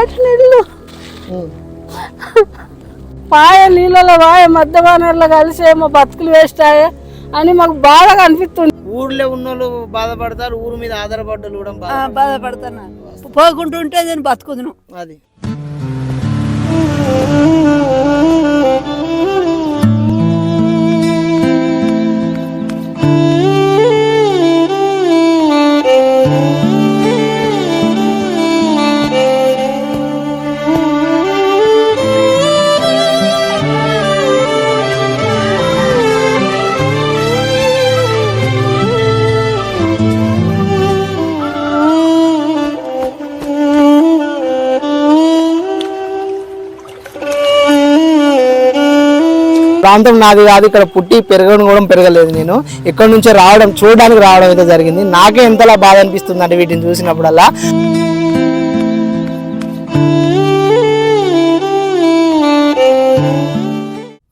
కట్టిన ఇల్లు పాయ నీళ్ళలో పాయ మధ్యవానర్లో కలిసి ఏమో బతుకులు వేస్ట్ అయ్యా అని మాకు బాధగా అనిపిస్తుంది. ఊర్లో ఉన్న వాళ్ళు బాధపడతారు ఊరు మీద ఆధారపడ్డలు కూడా బాధ బాధపడుతున్నా పోకుంటుంటే నేను బతుకుదును. అది. ప్రాంతం నాది కాదు ఇక్కడ పుట్టి పెరగడం కూడా పెరగలేదు నేను. ఇక్కడ నుంచే రావడం చూడడానికి రావడం అయితే జరిగింది. నాకే ఎంతలా బాధ అనిపిస్తుంది అంటే వీటిని చూసినప్పుడల్లా.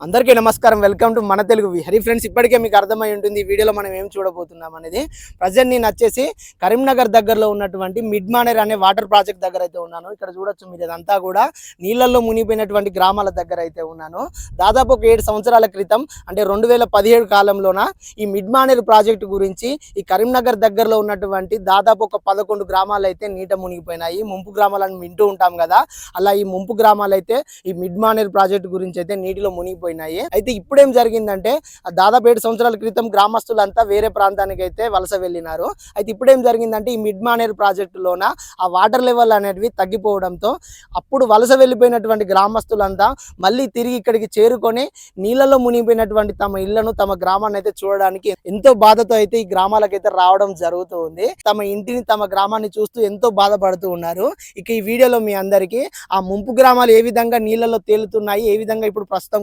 అందరికీ నమస్కారం. వెల్కమ్ టు మన తెలుగు హరి ఫ్రెండ్స్ ఇప్పటికే మీకు అర్థమై ఉంటుంది ఈ వీడియోలో మనం ఏం చూడబోతున్నాం అనేది. ప్రజెంట్ నేను వచ్చేసి కరీంనగర్ దగ్గరలో ఉన్నటువంటి మిడ్ మానేర్ అనే వాటర్ ప్రాజెక్ట్ దగ్గర అయితే ఉన్నాను. ఇక్కడ చూడొచ్చు మీరు ఇదంతా కూడా. నీళ్ళల్లో మునిగిపోయినటువంటి గ్రామాల దగ్గర అయితే ఉన్నాను. దాదాపు ఒక ఏడు సంవత్సరాల క్రితం అంటే రెండు వేల పదిహేడు కాలంలోన ఈ మిడ్ మానేర్ ప్రాజెక్టు గురించి ఈ కరీంనగర్ దగ్గరలో ఉన్నటువంటి దాదాపు ఒక పదకొండు గ్రామాలు అయితే నీట మునిగిపోయినాయి. ముంపు గ్రామాలను వింటూ ఉంటాం కదా. అలా ఈ ముంపు గ్రామాలు అయితే ఈ మిడ్ మానేర్ ప్రాజెక్టు గురించి అయితే నీటిలో మునిగిపోయినాయి. అయితే ఇప్పుడేం జరిగిందంటే దాదాపు ఏడు సంవత్సరాల క్రితం గ్రామస్తులంతా వేరే ప్రాంతానికి అయితే వలస వెళ్ళినారు. అయితే ఇప్పుడేం జరిగిందంటే ఈ మిడ్ మానేర్ ప్రాజెక్టులోన ఆ వాటర్ లెవెల్ అనేటివి తగ్గిపోవడంతో అప్పుడు వలస వెళ్ళిపోయినటువంటి గ్రామస్తులంతా మళ్ళీ తిరిగి ఇక్కడికి చేరుకొని నీళ్ళలో మునిగిపోయినటువంటి తమ ఇళ్ళను తమ గ్రామాన్ని అయితే చూడడానికి ఎంతో బాధతో అయితే ఈ గ్రామాలకైతే రావడం జరుగుతూ ఉంది. తమ ఇంటిని తమ గ్రామాన్ని చూస్తూ ఎంతో బాధపడుతూ ఉన్నారు. ఇక ఈ వీడియోలో మీ అందరికీ ఆ ముంపు గ్రామాలు ఏ విధంగా నీళ్ళలో తేలుతున్నాయి ఏ విధంగా ఇప్పుడు ప్రస్తుతం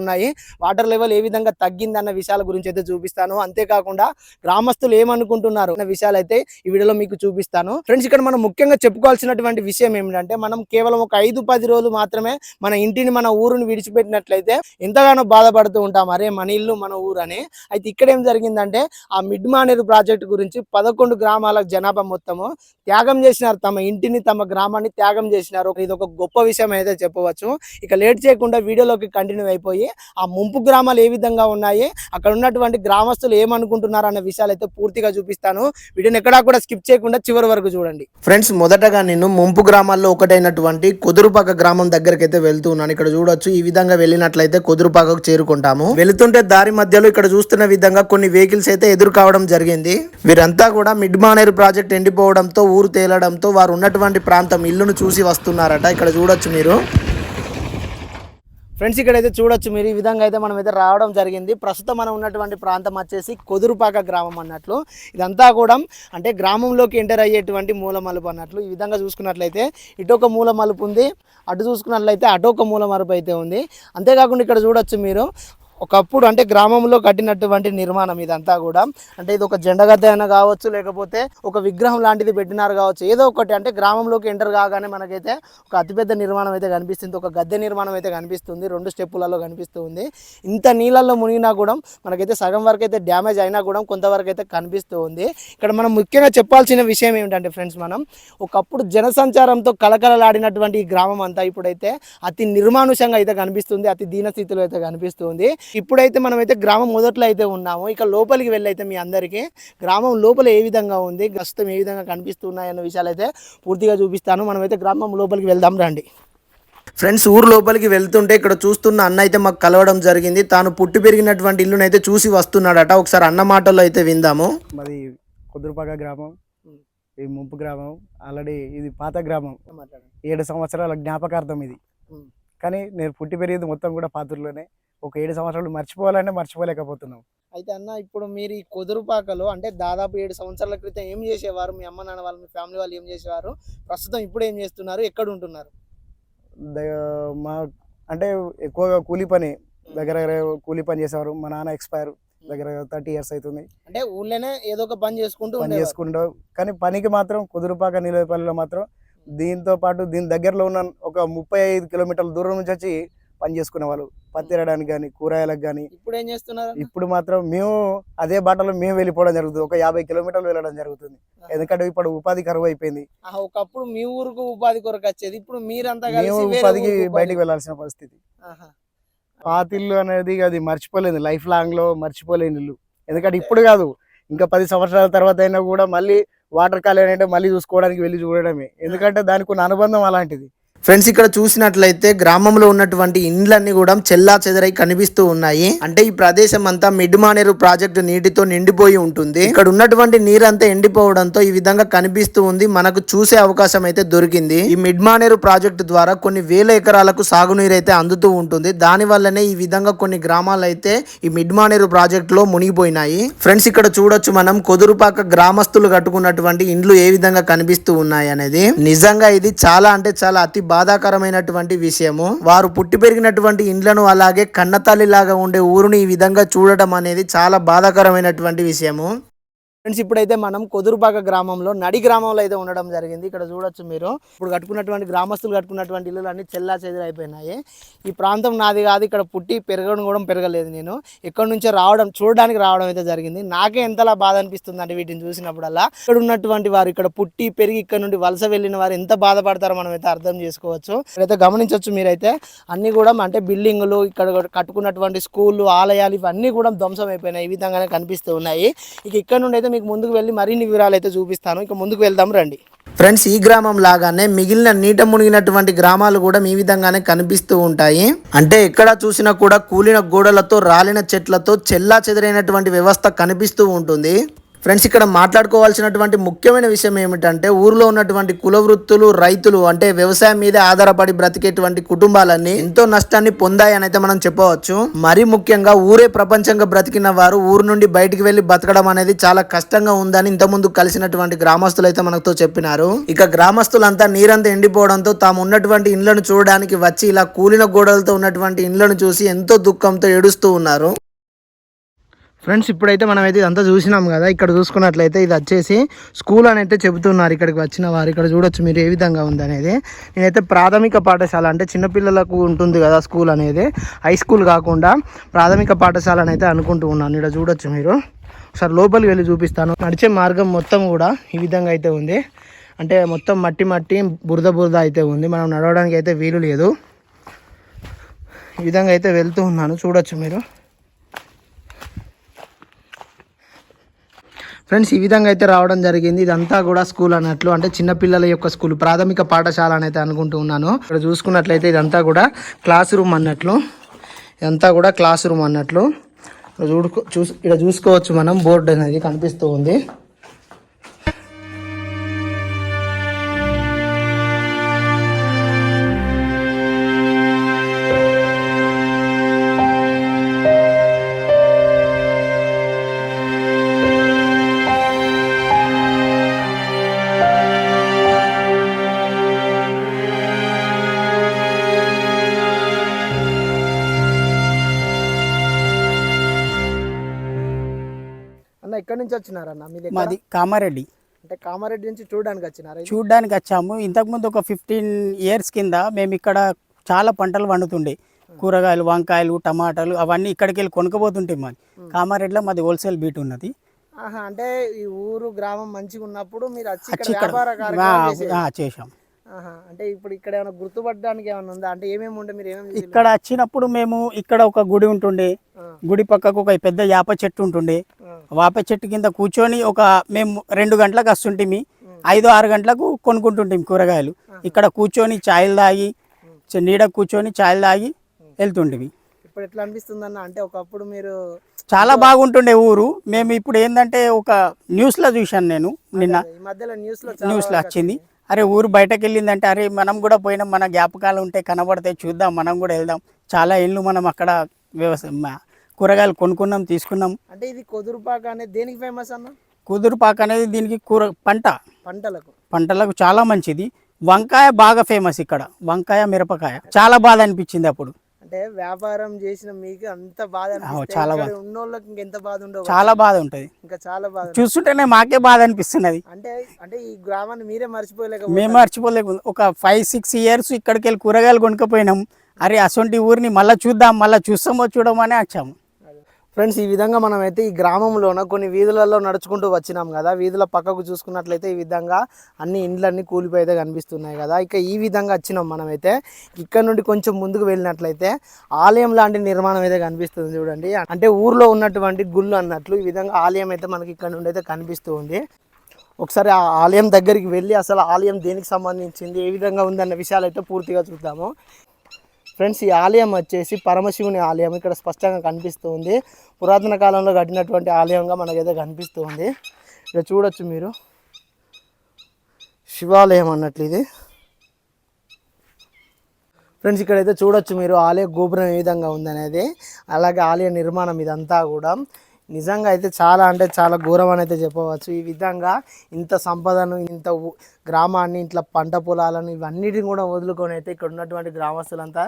ఉన్నాయి. వాటర్ లెవెల్ ఏ విధంగా తగ్గింది అన్న విషయాల గురించి అయితే చూపిస్తాను. అంతేకాకుండా గ్రామస్తులు ఏమనుకుంటున్నారు అన్న విషయాలు అయితే ఈ వీడియోలో మీకు చూపిస్తాను. ఫ్రెండ్స్ ఇక్కడ మనం ముఖ్యంగా చెప్పుకోవాల్సినటువంటి విషయం ఏమిటంటే మనం కేవలం ఒక ఐదు పది రోజులు మాత్రమే మన ఇంటిని మన ఊరుని విడిచిపెట్టినట్లయితే ఎంతగానో బాధపడుతూ ఉంటాం. అరే మన ఇల్లు మన ఊరు అని. అయితే ఇక్కడ ఏం జరిగిందంటే ఆ మిడ్ మానేరు ప్రాజెక్ట్ గురించి పదకొండు గ్రామాల జనాభా మొత్తము త్యాగం చేసినారు. తమ ఇంటిని తమ గ్రామాన్ని త్యాగం చేసినారు. ఇది ఒక గొప్ప విషయం అయితే చెప్పవచ్చు. ఇక లేట్ చేయకుండా వీడియోలోకి కంటిన్యూ అయిపోయి ఆ ముంపు గ్రామాలు ఏ విధంగా ఉన్నాయి? అక్కడ ఉన్నటువంటి గ్రామస్తులు ఏమనుకుంటున్నారు అన్న విషయాలు అయితే పూర్తిగా చూపిస్తాను. వీటిని ఎక్కడా కూడా స్కిప్ చేయకుండా చివరి వరకు చూడండి. ఫ్రెండ్స్ మొదటగా నేను ముంపు గ్రామాల్లో ఒకటైనటువంటి కుదురుపాక గ్రామం దగ్గరికి అయితే వెళ్తూ ఉన్నాను. ఇక్కడ చూడొచ్చు ఈ విధంగా వెళ్ళినట్లయితే కుదురుపాకకు చేరుకుంటాము. వెళుతుంటే దారి మధ్యలో ఇక్కడ చూస్తున్న విధంగా కొన్ని వెహికల్స్ అయితే ఎదురు కావడం జరిగింది. వీరంతా కూడా మిడ్ మానేరు ప్రాజెక్ట్ ఎండిపోవడంతో ఊరు తేలడంతో వారు ఉన్నటువంటి ప్రాంతం ఇల్లును చూసి వస్తున్నారట. ఇక్కడ చూడొచ్చు మీరు. ఫ్రెండ్స్ ఇక్కడైతే చూడొచ్చు మీరు. ఈ విధంగా అయితే మనం అయితే రావడం జరిగింది. ప్రస్తుతం మనం ఉన్నటువంటి ప్రాంతం వచ్చేసి కొదురుపాక గ్రామం అన్నట్లు. ఇదంతా కూడా అంటే గ్రామంలోకి ఎంటర్ అయ్యేటువంటి మూల మలుపు అన్నట్లు. ఈ విధంగా చూసుకున్నట్లయితే ఇటు ఒక మూల మలుపు ఉంది. అటు చూసుకున్నట్లయితే అటు ఒక మూల మలుపు అయితే ఉంది. అంతేకాకుండా ఇక్కడ చూడొచ్చు మీరు. ఒకప్పుడు అంటే గ్రామంలో కట్టినటువంటి నిర్మాణం ఇదంతా కూడా. అంటే ఇది ఒక జెండగద్ద అయినా కావచ్చు లేకపోతే ఒక విగ్రహం లాంటిది పెట్టినారు కావచ్చు. ఏదో ఒకటి అంటే గ్రామంలోకి ఎంటర్ కాగానే మనకైతే ఒక అతిపెద్ద నిర్మాణం అయితే కనిపిస్తుంది. ఒక గద్దె నిర్మాణం అయితే కనిపిస్తుంది. రెండు స్టెప్పులలో కనిపిస్తుంది. ఇంత నీళ్ళల్లో మునిగినా కూడా మనకైతే సగం వరకు అయితే డ్యామేజ్ అయినా కూడా కొంతవరకు అయితే కనిపిస్తూ ఉంది ఇక్కడ మనం ముఖ్యంగా చెప్పాల్సిన విషయం ఏమిటంటే ఫ్రెండ్స్ మనం ఒకప్పుడు జనసంచారంతో కలకలలాడినటువంటి ఈ గ్రామం అంతా ఇప్పుడైతే అతి నిర్మానుషంగా అయితే కనిపిస్తుంది. అతి దీనస్థితిలో అయితే కనిపిస్తుంది. ఇప్పుడైతే మనం అయితే గ్రామం మొదట్లో అయితే ఉన్నాము. ఇక లోపలికి వెళ్ళైతే మీ అందరికీ గ్రామం లోపల ఏ విధంగా ఉంది ప్రస్తుతం ఏ విధంగా కనిపిస్తున్నాయి అన్న విషయాలు అయితే పూర్తిగా చూపిస్తాను. మనమైతే గ్రామం లోపలికి వెళ్దాం రండి. ఫ్రెండ్స్ ఊరు లోపలికి వెళ్తుంటే ఇక్కడ చూస్తున్న అన్న అయితే మాకు కలవడం జరిగింది. తాను పుట్టి పెరిగినటువంటి ఇల్లునైతే అయితే చూసి వస్తున్నాడట. ఒకసారి అన్న మాటల్లో అయితే విందాము. మాది కుదురుపాక గ్రామం ఈ ముంపు గ్రామం ఆల్రెడీ ఇది పాత గ్రామం. ఏడు సంవత్సరాల జ్ఞాపకార్థం ఇది. కానీ నేను పుట్టి పెరిగింది మొత్తం కూడా పాతూరులోనే. ఒక ఏడు సంవత్సరాలు మర్చిపోవాలంటే మర్చిపోలేకపోతున్నాం అయితే అన్న ఇప్పుడు మీరు ఈ కుదురుపాకలో అంటే దాదాపు ఏడు సంవత్సరాల క్రితం ఏం చేసేవారు? మీ అమ్మ నాన్న వాళ్ళు మీ ఫ్యామిలీ వాళ్ళు ఏం చేసేవారు? ప్రస్తుతం ఇప్పుడు ఏం చేస్తున్నారు? ఎక్కడ ఉంటున్నారు? మా అంటే ఎక్కువగా కూలి పని దగ్గర దగ్గర కూలి పని చేసేవారు. మా నాన్న ఎక్స్పైర్ దగ్గర థర్టీ ఇయర్స్ అవుతుంది. అంటే ఊళ్ళోనే ఏదో ఒక పని చేసుకుంటూ పని. చేసుకుంటూ కానీ పనికి మాత్రం కుదురుపాక నిలయపల్లిలో మాత్రం దీంతో పాటు దీని దగ్గరలో ఉన్న ఒక ముప్పై ఐదు కిలోమీటర్ల దూరం నుంచి వచ్చి పని చేసుకునే వాళ్ళు పత్తి ఎరడానికి కానీ కూరగాయలకు కానీ ఇప్పుడు ఏం చేస్తున్నారు? ఇప్పుడు మాత్రం మేము అదే బాటలో మేము వెళ్ళిపోవడం జరుగుతుంది. ఒక యాభై కిలోమీటర్లు వెళ్ళడం జరుగుతుంది. ఎందుకంటే ఇప్పుడు ఉపాధి కరువు అయిపోయింది. ఒకప్పుడు మీ ఊరుకు ఉపాధి కొరకు వచ్చేది. ఇప్పుడు మీరంతా మేము ఉపాధికి బయటికి వెళ్ళాల్సిన పరిస్థితి. పాతిల్లు అనేది అది మర్చిపోలేదు. లైఫ్ లాంగ్లో మర్చిపోలేని ఇల్లు. ఎందుకంటే ఇప్పుడు కాదు ఇంకా పది సంవత్సరాల తర్వాత అయినా కూడా మళ్ళీ వాటర్ అంటే మళ్ళీ చూసుకోవడానికి వెళ్ళి చూడడమే. ఎందుకంటే దానికి ఉన్న అనుబంధం అలాంటిది. ఫ్రెండ్స్ ఇక్కడ చూసినట్లయితే గ్రామంలో ఉన్నటువంటి ఇండ్లన్నీ కూడా చెల్లా చెదరై కనిపిస్తూ ఉన్నాయి. అంటే ఈ ప్రదేశం అంతా మిడ్ మానేరు ప్రాజెక్టు నీటితో నిండిపోయి ఉంటుంది. ఇక్కడ ఉన్నటువంటి నీరంతా ఎండిపోవడంతో ఈ విధంగా కనిపిస్తూ ఉంది. మనకు చూసే అవకాశం అయితే దొరికింది. ఈ మిడ్ మానేరు ప్రాజెక్టు ద్వారా కొన్ని వేల ఎకరాలకు సాగునీరు అయితే అందుతూ ఉంటుంది. దాని వల్లనే ఈ విధంగా కొన్ని గ్రామాలు అయితే ఈ మిడ్ మానేరు ప్రాజెక్ట్లో మునిగిపోయినాయి. ఫ్రెండ్స్ ఇక్కడ చూడొచ్చు మనం కొదురుపాక గ్రామస్తులు కట్టుకున్నటువంటి ఇండ్లు ఏ విధంగా కనిపిస్తూ ఉన్నాయి అనేది. నిజంగా ఇది చాలా అంటే చాలా అతి బాధాకరమైనటువంటి విషయము. వారు పుట్టి పెరిగినటువంటి ఇండ్లను అలాగే కన్నతల్లి లాగా ఉండే ఊరుని ఈ విధంగా చూడటం అనేది చాలా బాధాకరమైనటువంటి విషయము. ఫ్రెండ్స్ ఇప్పుడైతే మనం కొదురుపాక గ్రామంలో నడి గ్రామంలో అయితే ఉండడం జరిగింది. ఇక్కడ చూడొచ్చు మీరు. ఇప్పుడు కట్టుకున్నటువంటి గ్రామస్తులు కట్టుకున్నటువంటి ఇల్లులు అన్ని చెల్లా చెదిరైపోయినాయి. ఈ ప్రాంతం నాది కాదు ఇక్కడ పుట్టి పెరగడం కూడా పెరగలేదు నేను. ఇక్కడ నుంచే రావడం చూడడానికి రావడం అయితే జరిగింది. నాకే ఎంతలా బాధ అనిపిస్తుంది అంటే వీటిని చూసినప్పుడల్లా. ఇక్కడ ఉన్నటువంటి వారు ఇక్కడ పుట్టి పెరిగి ఇక్కడ నుండి వలస వెళ్ళిన వారు ఎంత బాధపడతారో మనం అయితే అర్థం చేసుకోవచ్చు. ఇక్కడైతే గమనించవచ్చు మీరైతే అన్ని కూడా అంటే బిల్డింగులు ఇక్కడ కట్టుకున్నటువంటి స్కూళ్ళు ఆలయాలు ఇవన్నీ కూడా ధ్వంసం అయిపోయినాయి ఈ విధంగానే కనిపిస్తూ ఉన్నాయి. ఇక ఇక్కడ నుండి అయితే మీకు ముందుకు వెళ్ళి మరిన్ని వివరాలు అయితే చూపిస్తాను. ఇక ముందుకు వెళ్దాం రండి. ఫ్రెండ్స్ ఈ గ్రామం లాగానే మిగిలిన నీట మునిగినటువంటి గ్రామాలు కూడా ఈ విధంగానే కనిపిస్తూ ఉంటాయి. అంటే ఎక్కడ చూసినా కూడా కూలిన గోడలతో రాలిన చెట్లతో చెల్లా చెదిరైనటువంటి వ్యవస్థ కనిపిస్తూ ఉంటుంది. ఫ్రెండ్స్ ఇక్కడ మాట్లాడుకోవాల్సినటువంటి ముఖ్యమైన విషయం ఏమిటంటే ఊర్లో ఉన్నటువంటి కుల వృత్తులు రైతులు అంటే వ్యవసాయం మీద ఆధారపడి బ్రతికేటువంటి కుటుంబాలన్నీ ఎంతో నష్టాన్ని పొందాయని అయితే మనం చెప్పవచ్చు. మరీ ముఖ్యంగా ఊరే ప్రపంచంగా బ్రతికిన వారు ఊరు నుండి బయటికి వెళ్ళి బతకడం అనేది చాలా కష్టంగా ఉందని ఇంతకుముందు కలిసినటువంటి గ్రామస్తులు అయితే మనతో చెప్పినారు. ఇక గ్రామస్తులంతా నీరంతా ఎండిపోవడంతో తాము ఉన్నటువంటి ఇండ్లను చూడడానికి వచ్చి ఇలా కూలిన గోడలతో ఉన్నటువంటి ఇండ్లను చూసి ఎంతో దుఃఖంతో ఏడుస్తూ ఉన్నారు. ఫ్రెండ్స్ ఇప్పుడైతే మనం అయితే ఇదంతా చూసినాం కదా ఇక్కడ చూసుకున్నట్లయితే ఇది వచ్చేసి స్కూల్ అని అయితే చెబుతున్నారు. ఇక్కడికి వచ్చిన వారు ఇక్కడ చూడొచ్చు మీరు ఏ విధంగా ఉంది అనేది నేనైతే ప్రాథమిక పాఠశాల అంటే చిన్నపిల్లలకు ఉంటుంది కదా స్కూల్ అనేది హై స్కూల్ కాకుండా ప్రాథమిక పాఠశాల అని అయితే అనుకుంటూ ఉన్నాను. ఇక్కడ చూడొచ్చు మీరు. ఒకసారి లోపలికి వెళ్ళి చూపిస్తాను. నడిచే మార్గం మొత్తం కూడా ఈ విధంగా అయితే ఉంది. అంటే మొత్తం మట్టి మట్టి బురద బురద అయితే ఉంది. మనం నడవడానికి అయితే వీలు లేదు. ఈ విధంగా అయితే వెళ్తూ ఉన్నాను. చూడొచ్చు మీరు. ఫ్రెండ్స్ ఈ విధంగా అయితే రావడం జరిగింది. ఇదంతా కూడా స్కూల్ అన్నట్లు. అంటే చిన్నపిల్లల యొక్క స్కూల్ ప్రాథమిక పాఠశాల అని అయితే అనుకుంటూ ఉన్నాను. ఇక్కడ చూసుకున్నట్లయితే ఇదంతా కూడా క్లాస్ రూమ్ అన్నట్లు. ఇదంతా కూడా క్లాస్ రూమ్ అన్నట్లు. చూడు చూడుకో ఇక్కడ చూసుకోవచ్చు మనం. బోర్డు అనేది కనిపిస్తూ ఉంది. నుంచి వచ్చినారన్న మీ దగ్గర? మాది కామారెడ్డి. అంటే కామారెడ్డి నుంచి చూడడానికి వచ్చినారా? చూడ్డానికి వచ్చాము. ఇంతకుముందు ఒక ఫిఫ్టీన్ ఇయర్స్ కింద మేము ఇక్కడ చాలా పంటలు పండుతుండే కూరగాయలు వంకాయలు టమాటాలు అవన్నీ ఇక్కడికి వెళ్ళి కొనుక్కపోతుంటే మాది. కామారెడ్డిలో మాది హోల్సేల్ బీట్ ఉన్నది. అంటే ఈ ఊరు గ్రామం మంచిగా ఉన్నప్పుడు మీరు వచ్చి ఇక్కడ అంటే ఇప్పుడు ఇక్కడ ఏమైనా గుర్తుపట్టడానికి ఏమైనా ఉందా? అంటే ఏమేమి ఉండే మీరు ఏమేమి? ఇక్కడ వచ్చినప్పుడు మేము ఇక్కడ ఒక గుడి ఉంటుండే. గుడి పక్కకు ఒక పెద్ద యాప చెట్టు ఉంటుండే. వేప చెట్టు కింద కూర్చొని ఒక మేము రెండు గంటలకు వస్తుంటిమి. ఐదు ఆరు గంటలకు కొనుక్కుంటుంటిమి కూరగాయలు. ఇక్కడ కూర్చొని ఛాయలు తాగి నీడ కూర్చొని ఛాయలు తాగి వెళ్తుంటిమి. ఇప్పుడు ఎట్లా అనిపిస్తుంది అన్న అంటే ఒకప్పుడు మీరు చాలా బాగుంటుండే ఊరు. మేము ఇప్పుడు ఏంటంటే ఒక న్యూస్లో చూశాను నేను నిన్న. ఈ మధ్యలో న్యూస్లో చాలా న్యూస్లో వరకు వచ్చింది. అరే ఊరు బయటకు వెళ్ళిందంటే అరే మనం కూడా పోయినాం మన జ్ఞాపకాలు ఉంటే కనబడతాయి చూద్దాం మనం కూడా వెళ్దాం. చాలా ఇల్లు మనం అక్కడ వ్యవసాయం కూరగాయలు కొనుక్కున్నాం తీసుకున్నాం. అంటే ఇది కొదురుపాక అనేది దేనికి ఫేమస్ అన్న? కుదురుపాక అనేది దీనికి కూర పంట. పంటలకు. పంటలకు చాలా మంచిది. వంకాయ బాగా ఫేమస్ ఇక్కడ. వంకాయ మిరపకాయ. చాలా బాధ అనిపించింది అప్పుడు. అంటే వ్యాపారం చేసిన మీకు అంత బాధ చాలా ఇక్కడ ఉన్నోళ్ళకి ఇంకెంత బాధ ఉండవు చాలా బాధ ఉంటుంది. ఇంకా చాలా బాధ చూస్తుంటేనే మాకే బాధ అనిపిస్తున్నది. అంటే అంటే ఈ గ్రామాన్ని మీరే మర్చిపోలేక మేము మర్చిపోలేకు ఒక ఫైవ్ సిక్స్ ఇయర్స్ ఇక్కడికి వెళ్ళి కూరగాయలు కొనుక్కపోయినాం. అరే అసొంటి ఊరిని మళ్ళీ చూద్దాం మళ్ళీ చూస్తామో చూడమని వచ్చాము ఫ్రెండ్స్ ఈ విధంగా మనమైతే ఈ గ్రామంలోన కొన్ని వీధులలో నడుచుకుంటూ వచ్చినాం కదా. వీధుల పక్కకు చూసుకున్నట్లయితే ఈ విధంగా అన్ని ఇండ్లన్నీ కూలిపోయితే కనిపిస్తున్నాయి కదా. ఇక ఈ విధంగా వచ్చినాం మనమైతే. ఇక్కడ నుండి కొంచెం ముందుకు వెళ్ళినట్లయితే ఆలయం లాంటి నిర్మాణం అయితే కనిపిస్తుంది చూడండి. అంటే ఊర్లో ఉన్నటువంటి గుళ్ళు అన్నట్లు ఈ విధంగా ఆలయం అయితే మనకి ఇక్కడ నుండి అయితే కనిపిస్తూ ఉంది. ఒకసారి ఆ ఆలయం దగ్గరికి వెళ్ళి అసలు ఆలయం దేనికి సంబంధించింది ఏ విధంగా ఉందన్న విషయాలు అయితే పూర్తిగా చూద్దాము. ఫ్రెండ్స్ ఈ ఆలయం వచ్చేసి పరమశివుని ఆలయం. ఇక్కడ స్పష్టంగా కనిపిస్తుంది. పురాతన కాలంలో కట్టినటువంటి ఆలయంగా మనకైతే కనిపిస్తుంది. ఇక్కడ చూడొచ్చు మీరు. శివాలయం అన్నట్లు ఇది. ఫ్రెండ్స్ ఇక్కడైతే చూడొచ్చు మీరు ఆలయ గోపురం ఏ విధంగా ఉందనేది. అలాగే ఆలయ నిర్మాణం ఇదంతా కూడా. నిజంగా అయితే చాలా అంటే చాలా ఘోరం అని అయితే చెప్పవచ్చు. ఈ విధంగా ఇంత సంపదను ఇంత గ్రామాన్ని ఇంట్లో పంట పొలాలను ఇవన్నిటిని కూడా వదులుకొని అయితే ఇక్కడ ఉన్నటువంటి గ్రామస్తులంతా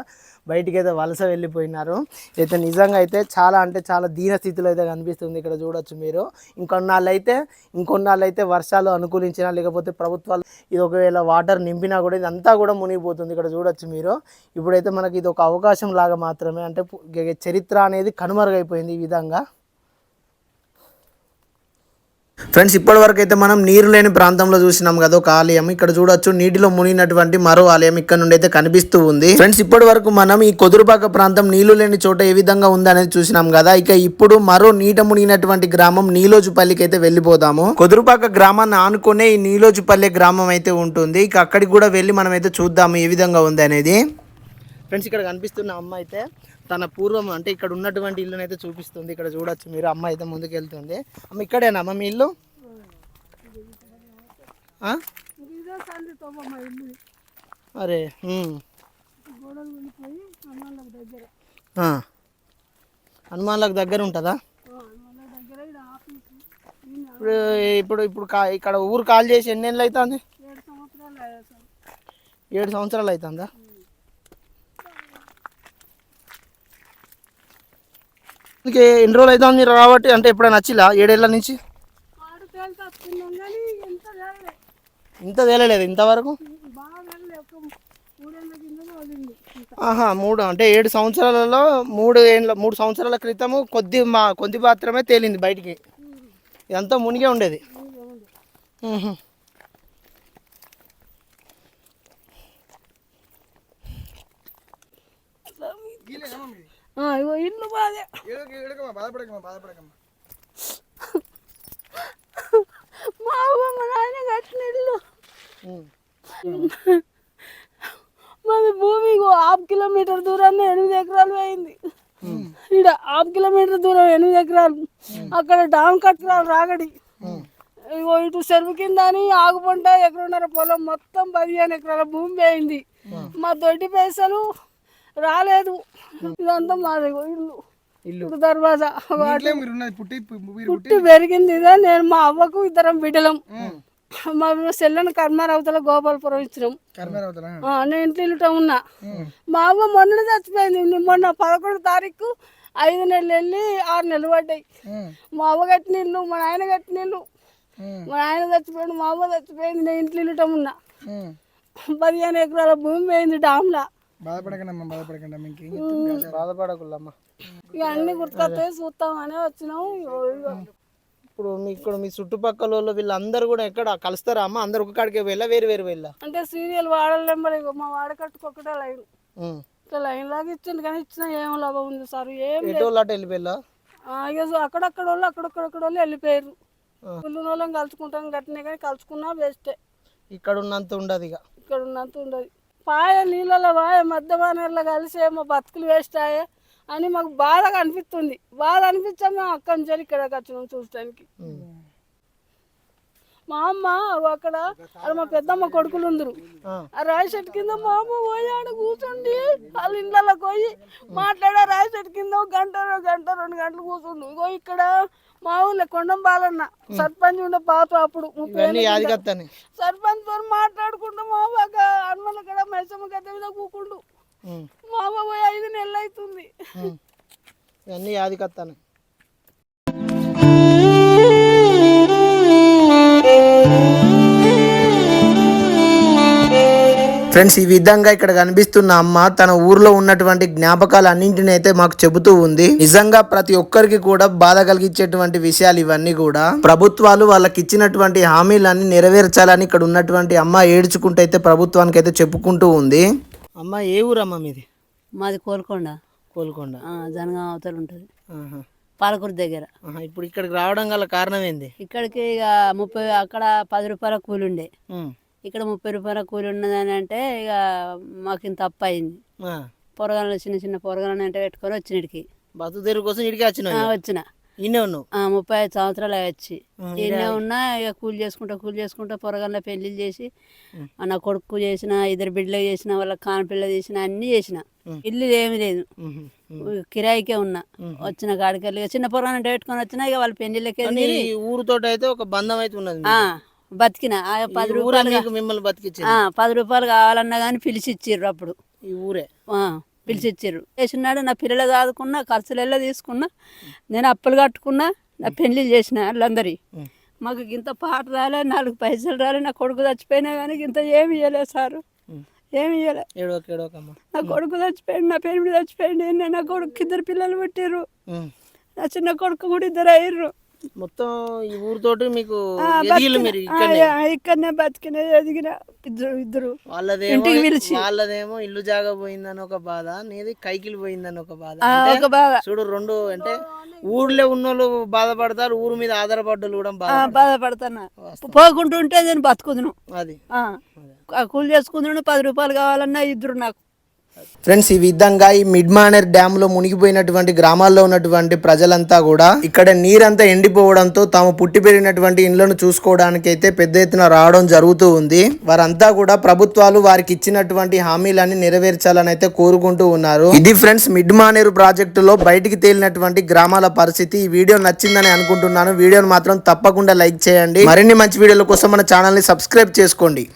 బయటికి అయితే వలస వెళ్ళిపోయినారు. అయితే నిజంగా అయితే చాలా అంటే చాలా దీన స్థితిలో అయితే కనిపిస్తుంది ఇక్కడ చూడొచ్చు మీరు. ఇంకొన్నాళ్ళు అయితే ఇంకొన్నాళ్ళు అయితే వర్షాలు అనుకూలించినా లేకపోతే ప్రభుత్వాలు ఇది ఒకవేళ వాటర్ నింపినా కూడా ఇదంతా కూడా మునిగిపోతుంది ఇక్కడ చూడొచ్చు మీరు. ఇప్పుడైతే మనకి ఇది ఒక అవకాశం లాగా మాత్రమే అంటే చరిత్ర అనేది కనుమరుగైపోయింది ఈ విధంగా. ఫ్రెండ్స్ ఇప్పటి వరకు అయితే మనం నీరు లేని ప్రాంతంలో చూసినాం కదా ఒక ఆలయం. ఇక్కడ చూడొచ్చు నీటిలో మునిగినటువంటి మరో ఆలయం ఇక్కడ నుండి అయితే కనిపిస్తూ ఉంది. ఫ్రెండ్స్ ఇప్పటి వరకు మనం ఈ కొదురుపాక ప్రాంతం నీళ్ళు లేని చోట ఏ విధంగా ఉందనేది చూసినాం కదా ఇక ఇప్పుడు మరో నీట మునిగినటువంటి గ్రామం నీలోజుపల్లికి అయితే వెళ్ళిపోదాము. కొదురుపాక గ్రామాన్ని ఆనుకునే ఈ నీలోజుపల్లి గ్రామం అయితే ఉంటుంది. ఇక అక్కడికి కూడా వెళ్ళి మనం అయితే చూద్దాము ఏ విధంగా ఉంది అనేది. ఫ్రెండ్స్ ఇక్కడ కనిపిస్తున్న అమ్మ అయితే తన పూర్వం అంటే ఇక్కడ ఉన్నటువంటి ఇల్లునైతే చూపిస్తుంది. ఇక్కడ చూడొచ్చు మీరు అమ్మ అయితే ముందుకు వెళ్తుంది అమ్మ ఇక్కడేనా అమ్మ మీ ఇల్లు ఆ? ఇదే సంది తోమ మా ఇల్లు అరే. హనుమాన్లకు దగ్గర. ఉంటుందా? ఇప్పుడు ఇప్పుడు ఇప్పుడు ఇక్కడ ఊరు కాల్ చేసి ఎన్ని ఏళ్ళు అవుతుంది సంవత్సరాలు ఏడు సంవత్సరాలు అవుతుందా ఇంకే ఎన్ని రోజులు అవుతుంది మీరు రాబట్టి అంటే ఎప్పుడైనా వచ్చిలా? ఏడేళ్ళ నుంచి? ఇంత తేలలేదు ఇంతవరకు? ఆహా మూడు అంటే ఏడు సంవత్సరాలలో మూడు ఏళ్ళ మూడు సంవత్సరాల క్రితము కొద్ది మా కొద్ది మాత్రమే తేలింది బయటికి. ఇదంతా మునిగే ఉండేది. మ్మ్హ. ఆ, ఇగో ఇల్లు బాధే మా అవ్వ మా నాయన కట్టిన ఇల్లు. మాది భూమి హాఫ్ కిలోమీటర్ దూరాన్ని ఎనిమిది ఎకరాలు పోయింది. ఇక్కడ హాఫ్ కిలోమీటర్ దూరం ఎనిమిది ఎకరాలు. అక్కడ డామ్ కట్టరాలు రాగడి. ఇగో ఇటు చెరువు కింద అని ఆగుపంట ఎకరన్నర పొలం మొత్తం పదిహేను ఎకరాల భూమి పోయింది. మా దొడ్డి పైసలు రాలేదు. ఇదంతా మాది ఇల్లు. ఇల్లు. దర్వాజా ఉన్నది పుట్టి పుట్టి పెరిగింది ఇదే. నేను మా అవ్వకు ఇద్దరం బిడ్డలం. మా చెల్లెని కర్మారావుతల గోపాలపురం ఇచ్చినాం. నేను ఇంట్లో ఇల్లుట ఉన్నా. మా అవ్వ మొన్న చచ్చిపోయింది. ని- మొన్న పదకొండు తారీఖు ఐదు నెలలు వెళ్ళి ఆరు నెలలు పడ్డాయి. మా అవ్వ కట్టిన ఇల్లు మా నాయన కట్టిన ఇల్లు. మా నాయన చచ్చిపోయింది మా అవ్వ చచ్చిపోయింది. నేను ఇంట్లో ఇల్లుట ఉన్నా. పదిహేను ఎకరాల భూమి పోయింది డామ్లా. బాధపడకండి అమ్మ బాధపడకండి మీకు బాధపడకుల్లమ్మ ఇక అన్ని చూస్తామని వచ్చినాము. ఇప్పుడు మీ ఇక్కడ మీ చుట్టుపక్కల వాళ్ళు వీళ్ళందరూ కూడా ఎక్కడ కలుస్తారా అమ్మ? అందరు ఒక కాడికి వెళ్ళా? వేరు వేరు వెళ్ళా? అంటే సీరియల్ వాడలేం మరి ఇగో మా వాడకట్టుకొకటే లైన్. ఉమ్. ఇట్లా లైన్ లాగా ఇచ్చింది కానీ ఇచ్చిన ఏం లాభం ఉంది సార్? ఏం ఎటు వాళ్ళు అటు వెళ్ళిపోయిల్లా ఆ, ఇక సో అక్కడక్కడ వాళ్ళు అక్కడక్కడ వాళ్ళు వెళ్ళిపోయారు పుల్లు వాళ్ళం కలుసుకుంటాం గట్టినే కానీ కలుసుకున్నా వేస్టే. ఇక్కడ ఉన్నంత ఉండదు ఇక. ఇక్కడ ఉన్నంత ఉండదు. పాయ నీళ్ళలో పాయ మధ్యమానర్లో కలిసి ఏమో బతుకులు వేస్ట్ అయ్యే అని మాకు బాధగా అనిపిస్తుంది. బాధ అనిపించాం మేము అక్కడి నుంచి ఇక్కడికి వచ్చినాం చూడటానికి మా అమ్మ అక్కడ మా పెద్దమ్మ కొడుకులు ఉందరు. ఆ. రాయి చెట్టు కింద మా అమ్మ పోయి ఆడ కూర్చుండి వాళ్ళ ఇళ్ళకి పోయి మాట్లాడే రాయి చెట్టు కింద ఒక గంట రెండు గంట రెండు గంటలు కూర్చుండు. ఇగో ఇక్కడ మా ఊళ్ళో కొండం బాలన్న సర్పంచ్ ఉండే పాత అప్పుడు సర్పంచ్తో మాట్లాడుకుంటూ మా బాగా హనుమల కడ మైసమ్మ గద్ద మీద కూకుండు. మా ఐదు నెలలు అవుతుంది. ఇవన్నీ యాది కత్తాను ఫ్రెండ్స్ ఈ విధంగా ఇక్కడ కనిపిస్తున్న అమ్మ తన ఊర్లో ఉన్నటువంటి జ్ఞాపకాలు అన్నింటిని అయితే మాకు చెబుతూ ఉంది. నిజంగా ప్రతి ఒక్కరికి కూడా బాధ కలిగించేటువంటి విషయాలు ఇవన్నీ కూడా. ప్రభుత్వాలు వాళ్ళకి ఇచ్చినటువంటి హామీలన్నీ నెరవేర్చాలని ఇక్కడ ఉన్నటువంటి అమ్మ ఏడ్చుకుంటూ అయితే ప్రభుత్వానికి అయితే చెప్పుకుంటూ ఉంది. అమ్మ ఏ ఊరమ్మ మీది? మాది కోల్కొండ. కోల్కొండ. జనగాం అవతల ఉంటుంది. పాలకూరు దగ్గర. ఇప్పుడు ఇక్కడికి రావడం గల కారణం ఏంది? ఇక్కడికి ఇక ముప్పై అక్కడ పది రూపాయల కూలి ఉండే ఇక్కడ ముప్పై రూపాయల కూలి ఉన్నదని అంటే ఇక మాకు ఇంత అప్పు అయింది. పొరగాలను చిన్న చిన్న పొరగాలను అంటే పెట్టుకొని వచ్చినడికి బతుకు తెరువు కోసం ఇడికి వచ్చిన వచ్చిన. ఈయనే ఉన్నావు ఆ, ముప్పై ఐదు సంవత్సరాలు వచ్చి ఎన్నో ఉన్నా ఇక కూలి చేసుకుంటా కూలి చేసుకుంటా పొరగాళ్ళ పెళ్ళిళ్ళు చేసి నా కొడుకు చేసిన ఇద్దరు బిడ్డలు చేసిన వాళ్ళ కానపిల్ల చేసిన అన్నీ చేసిన. ఇల్లు ఏమి లేదు. కిరాయికే ఉన్నా. వచ్చిన కాడికెళ్ళి చిన్న పొరగాలను పెట్టుకొని వచ్చినా ఇక వాళ్ళ పెళ్ళిళ్ళకి ఊరుతోటి అయితే ఒక బంధం అయితే ఉన్నది బతికిన. పది రూపాయలు మిమ్మల్ని ఆ, పది రూపాయలు కావాలన్నా కానీ పిలిచి ఇచ్చిర్రు అప్పుడు. ఈ ఊరే. ఆ, పిలిచి ఇచ్చిర్రు చేసినాడు నా పిల్లలు చదువుకున్నా ఖర్చులు ఎలా తీసుకున్నా నేను అప్పులు కట్టుకున్నా నా పెళ్ళిళ్ళు చేసిన వాళ్ళందరి. మాకు ఇంత పాట రాలే నాలుగు పైసలు రాలే నా కొడుకు చచ్చిపోయినా కానీ ఇంత ఏమి ఇవ్వలేదు సారు. ఏమి ఇవ్వలే నా కొడుకు చచ్చిపోయింది నా పెళ్ళి చచ్చిపోయింది నా కొడుకు ఇద్దరు పిల్లలు పుట్టిర్రు. ఉమ్. నా చిన్న కొడుకు కూడా ఇద్దరు అయ్యారు మొత్తం ఈ ఊరితోటి మీకు మీరు ఇక్కడనే? బతికిన ఎదిగిన ఇద్దరు ఇద్దరు. వాళ్ళదేమో. వాళ్ళదేమో ఇల్లు జాగా పోయిందని ఒక బాధ నీది కైకిలు పోయిందని ఒక బాధ. ఒక బాధ. చూడు రెండు అంటే ఊర్లో ఉన్నోళ్ళు బాధపడతారు ఊరు మీద ఆధారపడ్డోళ్ళు కూడా బాధపడుతున్నా పోకుంటుంటే నేను బతుకుదును. అది. కూలి చేసుకుందును పది రూపాయలు కావాలన్నా ఇద్దరు నాకు. ఫ్రెండ్స్ ఈ విధంగా ఈ మిడ్ మానేర్ డ్యామ్లో మునిగిపోయినటువంటి గ్రామాల్లో ఉన్నటువంటి ప్రజలంతా కూడా ఇక్కడ నీరంతా ఎండిపోవడంతో తాము పుట్టి పెరిగినటువంటి ఇండ్లను చూసుకోవడానికి అయితే పెద్ద ఎత్తున రావడం జరుగుతూ ఉంది. వారంతా కూడా ప్రభుత్వాలు వారికి ఇచ్చినటువంటి హామీలన్నీ నెరవేర్చాలని అయితే కోరుకుంటూ ఉన్నారు. ఇది ఫ్రెండ్స్ మిడ్ మానేరు ప్రాజెక్టులో బయటికి తేలినటువంటి గ్రామాల పరిస్థితి. ఈ వీడియో నచ్చిందని అనుకుంటున్నాను. వీడియోను మాత్రం తప్పకుండా లైక్ చేయండి. మరిన్ని మంచి వీడియోల కోసం మన ఛానల్ని సబ్స్క్రైబ్ చేసుకోండి.